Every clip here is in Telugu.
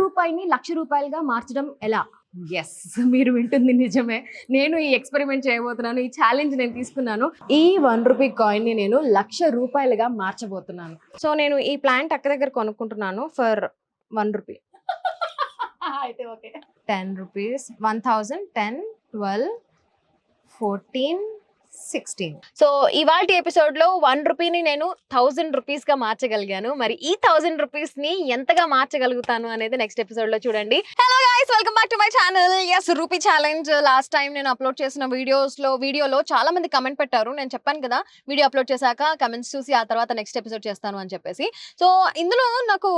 రూపాయిని లక్ష రూపాయలుగా మార్చడం ఎలా? ఎస్ మీరు వింటుంది నిజమే. నేను ఈ ఎక్స్పెరిమెంట్ చేయబోతున్నాను ఈ ఛాలెంజ్ నేను తీసుకున్నాను. ఈ వన్ రూపీ కాయిన్ని నేను లక్ష రూపాయలుగా మార్చబోతున్నాను. సో నేను ఈ ప్లాంట్ అక్క దగ్గర కొనుక్కుంటున్నాను ఫర్ వన్ రూపీ అయితే okay. Ten rupees one thousand ten twelve fourteen sixteen so ఇవాళ ఎపిసోడ్లో వన్ రూపీని నేను థౌజండ్ రూపీస్గా మార్చగలిగాను. మరి ఈ థౌజండ్ రూపీస్ని ఎంతగా మార్చగలుగుతాను అనేది నెక్స్ట్ ఎపిసోడ్లో చూడండి. Hello guys welcome back to my channel S rupee challenge last time నేను అప్లోడ్ చేసిన వీడియోస్లో వీడియోలో చాలా మంది కమెంట్ పెట్టారు. నేను చెప్పాను కదా వీడియో అప్లోడ్ చేశాక కమెంట్స్ చూసి ఆ తర్వాత నెక్స్ట్ ఎపిసోడ్ చేస్తాను అని చెప్పేసి. సో ఇందులో నాకు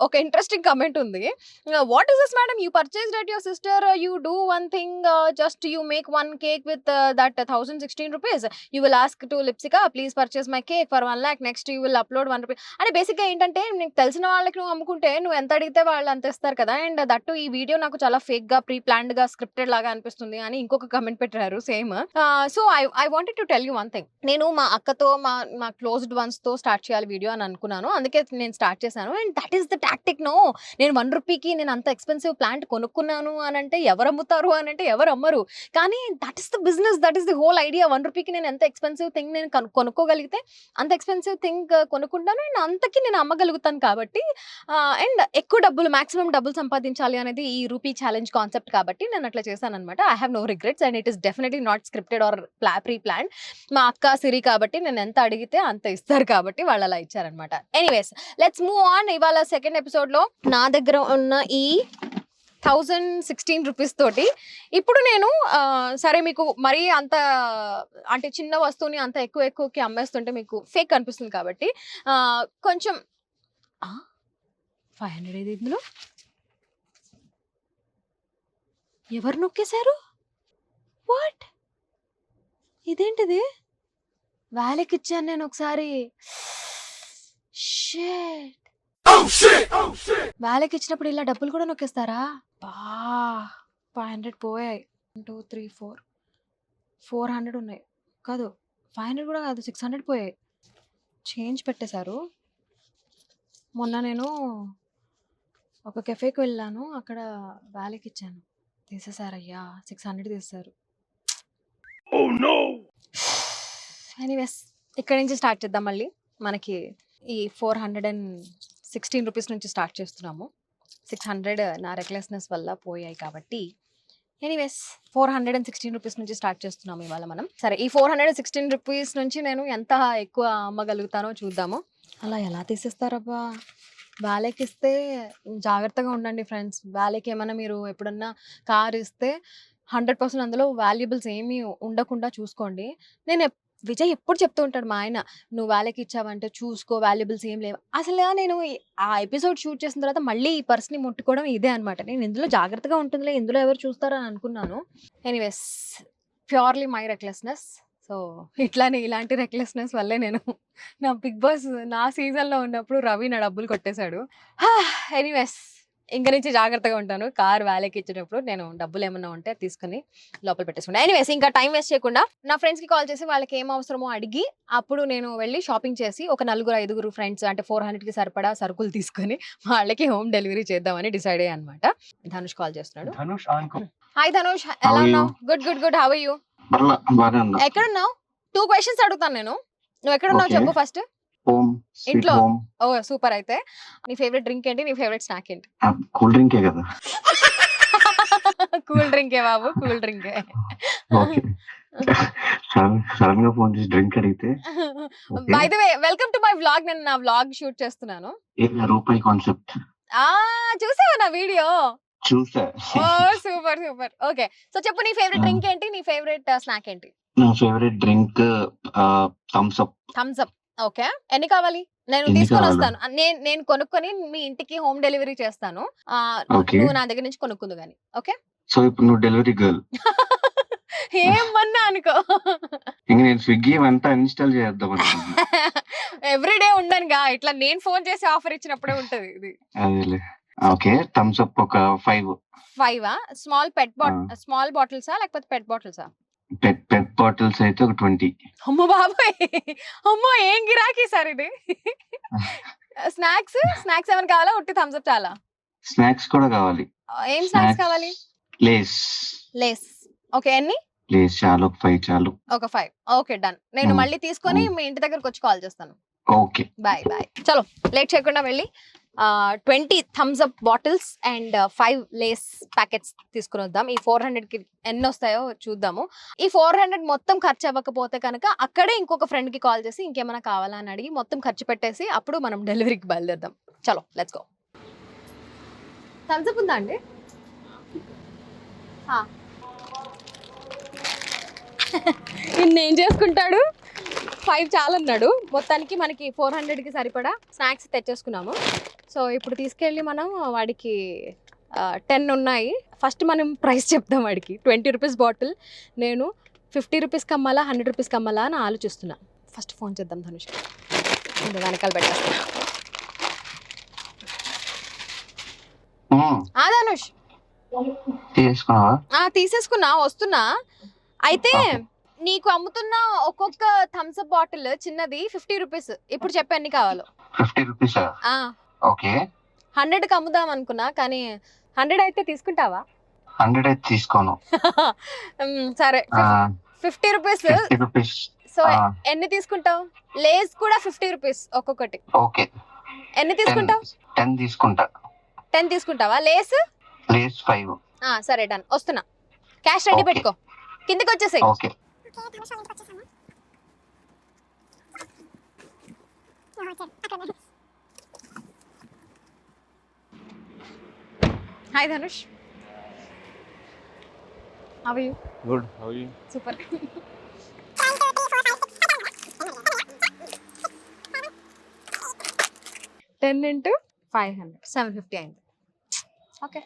ఒక ఇంట్రెస్టింగ్ కమెంట్ ఉంది. What is this madam you purchase at your sister you do one thing just you make one cake with that thousand sixteen rupees you will ask to Lipsika please purchase my cake for one lakh next you will upload one rupee అంటే బేసిక్గా ఏంటంటే నీకు తెలిసిన వాళ్ళకి నువ్వు అమ్ముకుంటే నువ్వు ఎంత అడిగితే వాళ్ళు అంత ఇస్తారు కదా. అండ్ దట్టు ఈ వీడియో నాకు చాలా ఫేక్గా ప్రీ ప్లాన్డ్గా స్క్రిప్టెడ్ లాగా అనిపిస్తుంది అని ఇంకొక కమెంట్ పెట్టారు same so I I wanted to tell you one thing నేను మా అక్కతో మా మా క్లోజ్డ్ వన్స్తో స్టార్ట్ చేయాలి వీడియో అని అనుకున్నాను. అందుకే నేను స్టార్ట్ చేశాను. And that is the tactic no నేను వన్ రూపీకి నేను అంత ఎక్స్పెన్సివ్ ప్లాంట్ కొనుక్కున్నాను అని అంటే ఎవరు అమ్ముతారు అని అంటే ఎవరు అమ్మరు. కానీ that is the business that is the whole idea one రూపీకి నేను ఎంత ఎక్స్పెన్సివ్ థింగ్ నేను కొనుక్కోగలిగితే అంత ఎక్స్పెన్సివ్ థింగ్ కొనుక్కుంటాను అండ్ అంతకి నేను అమ్మగలుగుతాను కాబట్టి అండ్ ఎక్కువ డబ్బులు మాక్సిమం డబ్బులు సంపాదించాలి అనేది ఈ రూపీ ఛాలెంజ్ కాన్సెప్ట్ కాబట్టి నేను అట్లా చేశాను అనమాట I have no regrets and it is definitely not scripted or ప్లా ప్రీ ప్లాన్ మా అక్క సిరి కాబట్టి నేను ఎంత అడిగితే అంత ఇస్తారు కాబట్టి వాళ్ళు అలా ఇచ్చారనమాట ఎనీవేస్ లెట్స్ మూవ్ ఆన్ ఇవాళ సెకండ్ ఎపిసోడ్లో నా దగ్గర ఉన్న ఈ థౌజండ్ సిక్స్టీన్ రూపీస్ తోటి. ఇప్పుడు నేను సరే మీకు మరీ అంత అంటే చిన్న వస్తువుని అంత ఎక్కువ ఎక్కువకి అమ్మేస్తుంటే మీకు ఫేక్ అనిపిస్తుంది కాబట్టి కొంచెం ఫైవ్ హండ్రెడ్ ఏది ఇందులో? ఎవరు నొక్కేశారు? వాట్? ఇదేంటిది? వ్యాలెకి ఇచ్చాను నేను ఒకసారి. షేట్. వ్యాలెకి ఇచ్చినప్పుడు ఇలా డబ్బులు కూడా నొక్కేస్తారా? బా ఫైవ్ హండ్రెడ్ పోయాయి. One two three four. Four hundred ఉన్నాయి. కాదు ఫైవ్ హండ్రెడ్ కూడా కాదు సిక్స్ హండ్రెడ్ పోయాయి. చేంజ్ పెట్టేశారు. మొన్న నేను ఒక కెఫేకి వెళ్ళాను. అక్కడ వ్యాలెకి ఇచ్చాను. తీసేశారయ్యా సిక్స్ హండ్రెడ్ తీసేశారు. ఎనీవేస్ ఇక్కడ నుంచి స్టార్ట్ చేద్దాం మళ్ళీ. మనకి ఈ four hundred and sixteen rupees నుంచి స్టార్ట్ చేస్తున్నాము. సిక్స్ హండ్రెడ్ నా రెక్లెస్నెస్ వల్ల పోయాయి కాబట్టి. Anyways four hundred and sixteen rupees నుంచి స్టార్ట్ చేస్తున్నాము ఇవాళ మనం. సరే ఈ ఫోర్ హండ్రెడ్ సిక్స్టీన్ రూపీస్ నుంచి నేను ఎంత ఎక్కువ అమ్మగలుగుతానో చూద్దాము. అలా ఎలా తీసేస్తారబ్బా? వ్యాలెకి ఇస్తే జాగ్రత్తగా ఉండండి ఫ్రెండ్స్ వ్యాలెకి ఏమైనా మీరు ఎప్పుడన్నా కార్ ఇస్తే హండ్రెడ్ పర్సెంట్ అందులో వాల్యుబుల్స్ ఏమీ ఉండకుండా చూసుకోండి. నేను విజయ్ ఎప్పుడు చెప్తూ ఉంటాడు మా ఆయన నువ్వు వాళ్ళకి ఇచ్చావంటే చూసుకో వాల్యుబుల్స్ ఏం లేవు. అసలు నేను ఆ ఎపిసోడ్ షూట్ చేసిన తర్వాత మళ్ళీ ఈ పర్స్ని ముట్టుకోవడం ఇదే అనమాట నేను ఇందులో జాగ్రత్తగా ఉంటుందిలే ఇందులో ఎవరు చూస్తారని అనుకున్నాను. Anyways purely my recklessness. So ఇట్లానే ఇలాంటి రెక్లెస్నెస్ వల్లే నేను నా బిగ్ బాస్ నా సీజన్లో ఉన్నప్పుడు రవి నా డబ్బులు కొట్టేశాడు. ఎనీవేస్. ఇంక నుంచి జాగ్రత్తగా ఉంటాను. కార్ వ్యాలెకి ఇచ్చేటప్పుడు నేను డబ్బులు ఏమన్నా ఉంటే తీసుకుని లోపల పెట్టేసుకుంటా. ఎనీవేస్ ఇంకా టైం వేస్ట్ చేయకుండా నా ఫ్రెండ్స్కి కాల్ చేసి వాళ్ళకి ఏం అవసరమో అడిగి అప్పుడు నేను వెళ్ళి షాపింగ్ చేసి ఒక నలుగురు ఐదుగురు ఫ్రెండ్స్ అంటే ఫోర్ హండ్రెడ్కి సరిపడా సరుకులు తీసుకొని వాళ్ళకి హోమ్ డెలివరీ చేద్దామని డిసైడ్ అయ్యా అనమాట ధనుష్ కాల్ చేస్తున్నాడు. హాయ్ ధనుష్. ఎలా? ఉన్నావు? Good good good how you పర్లా బాగానే ఉన్నా. ఎక్కడున్నావు? టూ క్వశ్చన్స్ అడుగుతాను నేను. నువ్వు ఎక్కడున్నావు Okay. చెప్పు ఫస్ట్ హోమ్ ఇంట్లో? హోమ్ ఓ సూపర్ అయితే. నీ ఫేవరెట్ డ్రింక్ ఏంటి? నీ ఫేవరెట్ స్నాక్ ఏంటి? కూల్ డ్రింకే కదా. కూల్ డ్రింకే బాబు కూల్ డ్రింకే. ఓకే. సడన్గా ఫోన్ చేసి డ్రింక్ అడిగితే. By the way welcome to my vlog నేను నా వ్లాగ్ షూట్ చేస్తున్నాను. రూపాయి కాన్సెప్ట్ ఆ చూసావా నా వీడియో? చూసా. ఓ సూపర్ సూపర్. ఓకే. సో చెప్పు నీ ఫేవరెట్ డ్రింక్ ఏంటి? నీ ఫేవరెట్ స్నాక్ ఏంటి? నా favourite drink Thums Up Thums Up okay. ఎన్ని కావాలి? నేను ఎన్ని తీసుకొని కావాలి? వస్తాను నేను నేను కొనుక్కొని మీ ఇంటికి హోమ్ డెలివరీ చేస్తాను. ఆ, Okay. నువ్వు నా దగ్గర నుంచి కొనుక్కుందు కానీ ఓకే? సో ఇప్పుడు నువ్వు డెలివరీ గర్ల్. ఏమన్నా అనుకో. ఇంక నేను స్విగ్గీ అంతా ఇన్స్టాల్ చేద్దాం అనుకుంటున్నా. ఎవ్రీడే ఉండనుగా. ఇట్లా నేను ఫోన్ చేసి ఆఫర్ ఇచ్చినప్పుడే ఉంటది ఇది. అదేలే. ఓకే. థమ్స్ అప్ ఒక five. Five? Small PET bottle small బాటిల్సా? లేకపోతే పెట్ బాటిల్సా? పెట్ బాటిల్స్ అయితే ఒక ట్వంటీ. అమ్మ బాబాయ్! అమ్మో ఏం గిరాకీ సార్ ఇది? స్నాక్స్? స్నాక్స్ ఏమైనా కావాలా? ఉట్టి థమ్స్ అప్ చాలా? స్నాక్స్ కూడా కావాలి. ఏం స్నాక్స్. కావాలి? లేస్. లేస్. ఓకే ఎన్ని? లేస్ చాలు ఒక ఫైవ్ చాలు. ఒక ఫైవ్. Okay done. నేను. మళ్ళీ తీసుకొని. మీ ఇంటి దగ్గరకు వచ్చి కాల్ చేస్తాను. ఓకే. Bye bye. చలో లేట్ చేయకుండా వెళ్ళి twenty Thums Up bottles and five Lay's packets తీసుకుని వద్దాం. ఈ ఫోర్ హండ్రెడ్కి ఎన్ని వస్తాయో చూద్దాము. ఈ ఫోర్ హండ్రెడ్ మొత్తం ఖర్చు అవ్వకపోతే కనుక అక్కడే ఇంకొక ఫ్రెండ్కి కాల్ చేసి ఇంకేమైనా కావాలా అని అడిగి మొత్తం ఖర్చు పెట్టేసి అప్పుడు మనం డెలివరీకి బయలుదేరదాం. చలో లెట్స్ గో థమ్స్ అప్ ఉందా అండి? ఆ. ఇన్ని ఏం చేసుకుంటాడు? ఫైవ్ చాలన్నాడు మొత్తానికి మనకి ఫోర్ హండ్రెడ్కి సరిపడా స్నాక్స్ తెచ్చేసుకున్నాము. సో ఇప్పుడు తీసుకెళ్ళి మనం వాడికి టెన్ ఉన్నాయి. ఫస్ట్ మనం ప్రైస్ చెప్దాం వాడికి. Twenty rupees bottle. నేను ఫిఫ్టీ రూపీస్కి అమ్మాలా హండ్రెడ్ రూపీస్కి అమ్మాలా అని ఆలోచిస్తున్నా. ఫస్ట్ ఫోన్ చేద్దాం ధనుష్. వెనకాల పెట్టేస్తా. ఉమ్, ఆ ధనుష్. తీసేసుకున్నా వస్తున్నా. అయితే. నీకు అమ్ముతున్న ఒక్కొక్క థమ్స్ అప్ బాటిల్ చిన్నది ఫిఫ్టీ రూపీస్ ఇప్పుడు చెప్పు ఎన్ని కావాలో. Fifty rupees okay. హండ్రెడ్కి అమ్ముదాం అనుకున్నా కానీ హండ్రెడ్ అయితే తీసుకుంటావా? హండ్రెడ్ అయితే తీసుకోను. సరే. ఫిఫ్టీ రూపీస్ రూపీస్ సో ఎన్ని తీసుకుంటావు? లేస్ కూడా ఫిఫ్టీ రూపీస్ ఒక్కొక్కటి. ఓకే. ఎన్ని తీసుకుంటావు? టెన్ తీసుకుంటా. టెన్ తీసుకుంటావా? లేస్? లేస్ ఫైవ్ సరే డన్ వస్తున్నా. Cash ready. పెట్టుకో. కిందికి వచ్చేసాయి ఓకే. హాయ్ ధనుష్ అవి Good. How are you? Super ten into five hundred seven fifty అయింది. ఓకే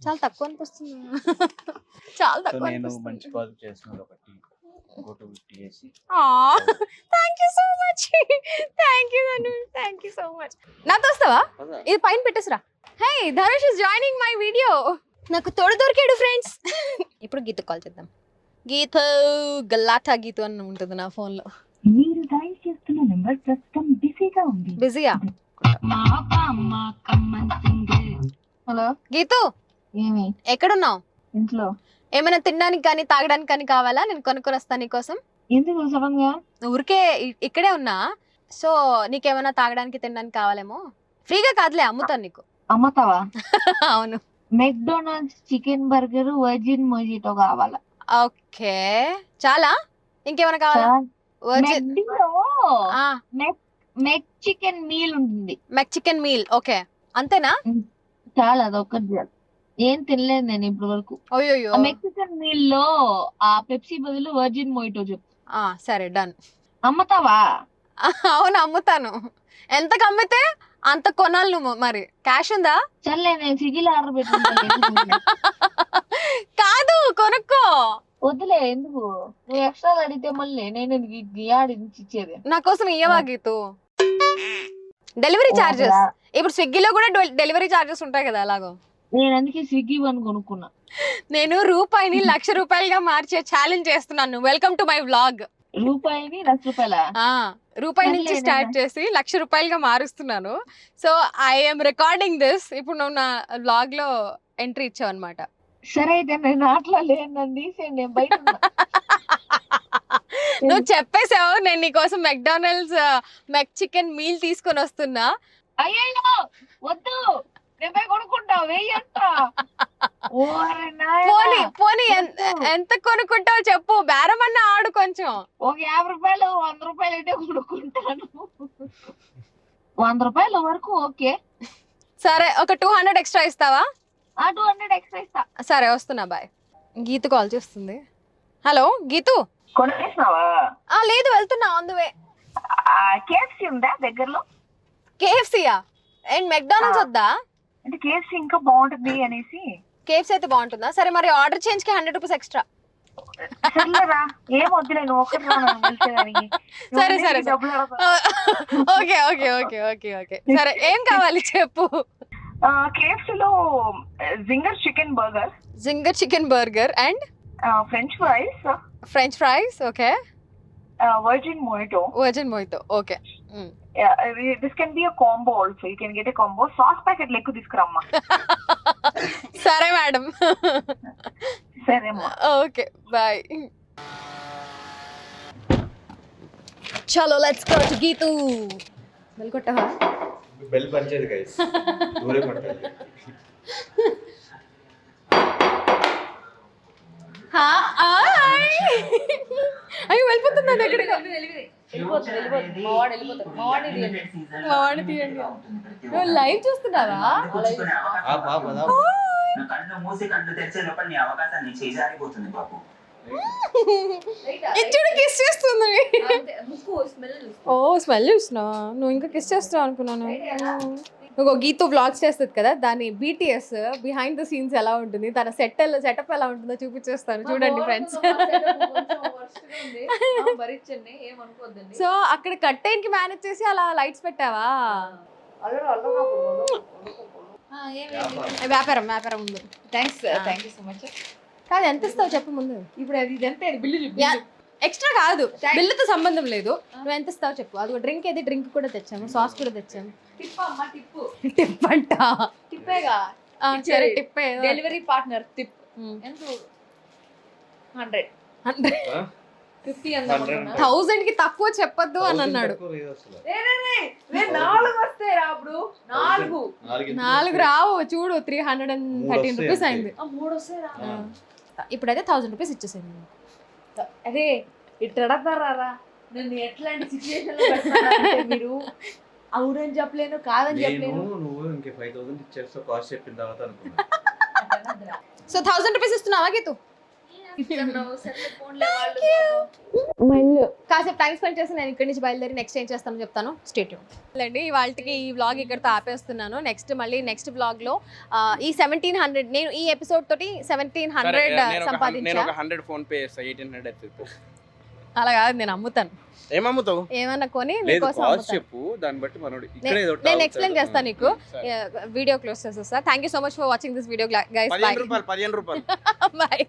చాలా తక్కువ అనిపిస్తుంది. చాలా తక్కువ నేను మంచి చేస్తున్నాను ఒకటి. Thank you so much thank you Dhanush thank you so much నాతో వస్తావా? ఇది పైన పెట్టేసిరా. Hey Dhanush is joining my video నాకు తోడు దొరికాడు ఫ్రెండ్స్ ఇప్పుడు గీత కాల్ చేద్దాం. గీత గల్లాటా గీత అని ఉంటుంది నా phone లో. మీరు డయల్ చేస్తున్న నెంబర్ ప్రస్తుతం బిజీగా ఉంది. బిజీయా? హలో గీతు ఏమి? ఎక్కడున్నావు? ఇంట్లో. ఏమైనా తినడానికి కానీ తాగడానికి కానీ కావాలా? నేను కొనుక్కొని వస్తాను నీకోసం. ఎందుకు ఊరికే ఇ- ఇక్కడే ఉన్నా. సో నీకేమైనా తాగడానికి తినడానికి కావాలేమో? ఫ్రీగా కాదులే అమ్ముతాను నీకు. అమ్ముతావా? అవును. McDonald's chicken burger virgin mojito కావాలా? ఓకే. చాలా? ఇంకేమైనా కావాలా? వర్జిన్ మెక్డీలో ఆ, మెక్ చికెన్ మీల్ ఉంటుంది. McChicken meal. ఓకే. అంతేనా? చాలా అదొక్కటి చాలు. ఏం తినలేదు నేను ఇప్పటి వరకు. అయ్యోయ్యో. మెక్సికన్ మీల్లో ఆ పెప్సీ బదులు వర్జిన్ మొయిటో చెప్పు ఆ, సరే డన్. అమ్ముతావా? అవును అమ్ముతాను. ఎంతకు అమ్మితే అంత కొనాలి నువ్వు మరి. క్యాష్ ఉందా? సర్లే నేను స్విగ్గీలో ఆర్డర్ పెట్టుకుంటాను కాదు కొనుక్కో. వద్దులే ఎందుకు? నువ్వు ఎక్స్ట్రా అడిగితే మళ్ళీ నేను ఎందుకు ఇచ్చేది. నా కోసం ఇయ్యవా గీతు? డెలివరీ చార్జెస్ ఇప్పుడు స్విగ్గీలో కూడా డెలివరీ చార్జెస్ ఉంటాయి కదా అలాగో నేను అందుకే స్విగ్గీ వన్ కొనుక్కున్నా. నేను రూపాయిని లక్ష రూపాయలుగా మార్చే ఛాలెంజ్ చేస్తున్నాను. వెల్కమ్ టు మై వ్లాగ్ రూపాయిని లక్ష రూపాయల? రూపాయి నుంచి. స్టార్ట్ చేసి లక్ష రూపాయలుగా మారుస్తున్నాను. సో ఐఎమ్ రికార్డింగ్ దిస్ ఇప్పుడు నువ్వు నా వ్లాగ్లో ఎంట్రీ ఇచ్చావు అనమాట సరే అయితే నేను అట్లా లేను నన్ను తీసేయండి నేను బయట ఉన్నా. నువ్వు చెప్పేసావు నేను నీకోసం మెక్డానల్డ్స్ మెక్ చికెన్ మీల్ తీసుకొని వస్తున్నా. అయ్యయ్యో వద్దు. నేను పోయి కొనుక్కుంటా వెయ్యంట ఓరి నాయనా. పోనీ పోనీ ఎంత కొనుక్కుంటావు చెప్పు. బేరమన్నా ఆడు కొంచెం. ఒక యాభై రూపాయలు వంద రూపాయలు అయితే కొనుక్కుంటాను. వంద రూపాయల వరకు ఓకే. సరే ఒక టూ హండ్రెడ్ ఎక్స్ట్రా ఇస్తావా? ఆ టూ హండ్రెడ్ ఎక్స్ట్రా ఇస్తా. సరే వస్తున్నా బాయ్. గీతు కాల్ చేస్తుంది. హలో గీతు? కొనేసినావా? ఆ లేదు వెళ్తున్నా ఆన్ ద వే కేఎఫ్సి ఉందా దగ్గరలో? కేఎఫ్సీయా అండ్ మెక్డానల్డ్స్ ఆ. వద్దా? అంటే కేఎఫ్సి ఇంకా బాగుంటుంది అనేసి. కేఎఫ్సీ అయితే బాగుంటుందా? సరే మరి ఆర్డర్ చేంజ్కి హండ్రెడ్ రూపీస్ ఎక్స్ట్రా సర్లేరా ఏం వద్దులే నువ్వు సరే, సరే. Okay okay okay okay okay. సరే ఏం కావాలి చెప్పు? KFC లో Zinger chicken burger Zinger chicken burger and French fries French fries okay uh, virgin mojito. Virgin mojito okay Yeah, uh, this can be a combo also. You can get a combo. Sauce packet like this grandma. సరే మేడం Sarema. ఓకే బాయ్ చలో లెట్స్ గో టు గీతు వెళ్ళకొట్టవా బెల్ పంచేది గైస్ దూరే పట్టాలి అయ్యో వెళ్ళిపోతుంది అది ఎక్కడికి మావాడిని తీయండి. నువ్వు లైవ్ చూస్తున్నావా నువ్వు కళ్ళు మూసి కళ్ళు తెరిచే లోపల నీ అవకాశాన్ని చేజారిపోతుంది బాబు. ఇచ్చుడు కిస్ చేస్తుంది. ఓ స్మెల్ చూసినావా నువ్వు ఇంకా కిస్ చేస్తావు అనుకున్నాను. నువ్వు గీతు వ్లాగ్స్ చేస్తుంది కదా దాని బీటీఎస్ బిహైండ్ ద సీన్స్ ఎలా ఉంటుంది తన సెట్ సెటప్ ఎలా ఉంటుందో చూపించేస్తాను. చూడండి ఫ్రెండ్స్ సో అక్కడ కట్టెన్కి మేనేజ్ చేసి అలా లైట్స్ పెట్టావా? వ్యాపారం వ్యాపారం ఉంది thanks thank you so much కాదు ఎంత ఇస్తావు చెప్పు ముందు. ఇప్పుడు అది ఇదంతా బిల్లు. ఎక్స్ట్రా కాదు. బిల్లుతో సంబంధం లేదు. నువ్వు ఎంత ఇస్తావు చెప్పు. అది డ్రింక్ ఏది? డ్రింక్ కూడా తెచ్చాము. సాస్ కూడా తెచ్చాము. టిప్ అమ్మ టిప్పు. టిప్ అంట? టిప్పేగా? ఆ, సరే ఇచ్చేది. Tip delivery partner tip. ఎంత? హండ్రెడ్. ఫిఫ్టీ థౌజండ్కి తక్కువ చెప్పొద్దు అని అన్నాడు. నాలుగు వస్తాయి రా అప్పుడు నాలుగు. నాలుగు. రావు. చూడు three hundred and thirteen rupees. అయింది. ఆ, మూడు వస్తాయి రా. ఇప్పుడైతే థౌసండ్ రూపీస్ ఇచ్చేసాను అదే ఇట్లా అడతారా నన్ను ఎట్లాంటి సిచ్యువేషన్లో పెడతారంటే మీరు? అవునని చెప్పలేను కాదని నేను చెప్పలేను. నువ్వు ఇంకే ఫైవ్ థౌసండ్ ఇచ్చేస్తా కాస్ట్ చెప్పిన తర్వాత అనుకున్నా. సో థౌసండ్ రూపీస్ ఇస్తున్నావా గీతు? కాసేపు టైం స్పెండ్ చేసి నేను ఇక్కడి నుంచి బయలుదేరి నెక్స్ట్ ఏం చేస్తానో చెప్తాను. స్టేట్ అండి వాళ్ళకి ఈ వ్లాగ్ ఇక్కడితో ఆపేస్తున్నాను. నెక్స్ట్ మళ్ళీ నెక్స్ట్ వ్లాగ్లో ఈ సెవెంటీన్ హండ్రెడ్ నేను ఈ ఎపిసోడ్ తోటి సెవెంటీన్ హండ్రెడ్ నేను ఒక హన్- నేను సంపాదించా ఒక హండ్రెడ్ ఫోన్ పే చేస్తా ఎయిటీన్ హండ్రెడ్ చెప్పు అలా కాదు నేను అమ్ముతాను. ఏమమ్ముతావు? ఏమన్నా కొని చెప్పు దాన్ని బట్టి మనోడు నే- ఇక్కడ ఏదో ఒకటి నేను తాగుతాడు. explain చేస్తా నీకు. వీడియో క్లోజ్ చేసేస్తా. Thank you so much for watching this video guys రూపాయలు రూపాయలు. బాయ్